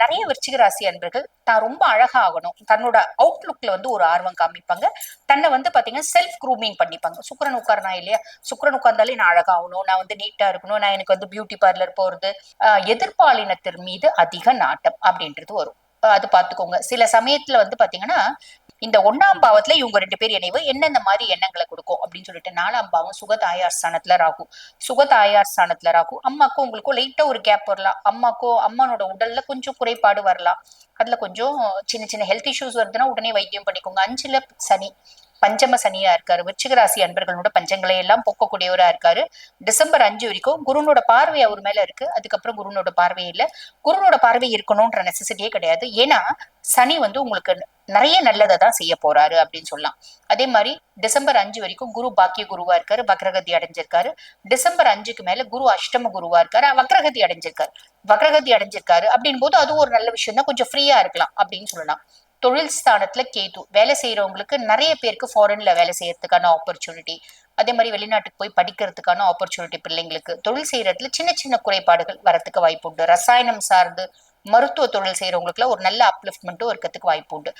நிறைய விருச்சிக ராசி அன்பர்கள் தான் ரொம்ப அழகாகணும் தன்னோட அவுட்லுக்ல வந்து ஒரு ஆர்வம் காமிப்பாங்க. தன்னை வந்து பாத்தீங்கன்னா செல்ஃப் க்ரூமிங் பண்ணிப்பாங்க. சுக்கரன் உட்காரனா இல்லையா? சுக்கரன் உட்கார்ந்தாலே நான் அழகாகணும் நான் வந்து நீட்டா இருக்கணும். நான் எனக்கு வந்து பியூட்டி பார்லர் போறது எதிர்பாலினத்தின் மீது அதிக நாட்டம் அப்படின்றது வரும். அது பாத்துக்கோங்க. சில சமயத்துல வந்து பாத்தீங்கன்னா இந்த ஒன்னாம் பாவத்துல இவங்க ரெண்டு பேர் இணைவு என்னென்ன மாதிரி எண்ணங்களை கொடுக்கும் அப்படின்னு சொல்லிட்டு நாலாம் பாவம் சுகதாயார் ஸ்தானத்துல ராகு. சுகதாயார் ஸ்தானத்துல ராகு. அம்மாக்கும் உங்களுக்கும் லைட்டா ஒரு கேப் வரலாம். அம்மாக்கும் அம்மானோட உடல்ல கொஞ்சம் குறைபாடு வரலாம். அதுல கொஞ்சம் சின்ன சின்ன ஹெல்த் இஷ்யூஸ் வருதுன்னா உடனே வைத்தியம் பண்ணிக்கோங்க. அஞ்சுல சனி. பஞ்சம சனியா இருக்காரு. விருச்சிக ராசி அன்பர்களோட பஞ்சங்களை எல்லாம் போக்கக்கூடியவரா இருக்காரு. டிசம்பர் அஞ்சு வரைக்கும் குருனோட பார்வை அவர் மேல இருக்கு. அதுக்கப்புறம் குருனோட பார்வை இல்ல. குருனோட பார்வை இருக்கணும்ன்ற நெசசிட்டியே கிடையாது. ஏன்னா சனி வந்து உங்களுக்கு நிறைய நல்லதை தான் செய்ய போறாரு அப்படின்னு சொல்லலாம். அதே மாதிரி டிசம்பர் அஞ்சு வரைக்கும் குரு பாக்கிய குருவா இருக்காரு. வக்ரகதி அடைஞ்சிருக்காரு. டிசம்பர் அஞ்சுக்கு மேல குரு அஷ்டம குருவா இருக்காரு. வக்ரகதி அடைஞ்சிருக்காரு. வக்ரகதி அடைஞ்சிருக்காரு. அப்படின் போது அது ஒரு நல்ல விஷயம் தான் கொஞ்சம் ஃப்ரீயா இருக்கலாம் அப்படின்னு சொல்லலாம். தொழில் ஸ்தானத்துல கேது. வேலை செய்யறவங்களுக்கு நிறைய பேருக்கு ஃபாரின்ல வேலை செய்யறதுக்கான ஆப்பர்ச்சுனிட்டி அதே மாதிரி வெளிநாட்டுக்கு போய் படிக்கிறதுக்கான ஆப்பர்ச்சுனிட்டி பிள்ளைங்களுக்கு. தொழில் செய்யறதுல சின்ன சின்ன குறைபாடுகள் வரத்துக்கு வாய்ப்பு உண்டு ரசாயனம் சார்ந்து மருத்துவ தொழில் செய்யறவங்களுக்குலாம் ஒரு நல்ல அப்லிஃப்ட்மெண்ட்டும் இருக்கிறதுக்கு வாய்ப்பு உண்டு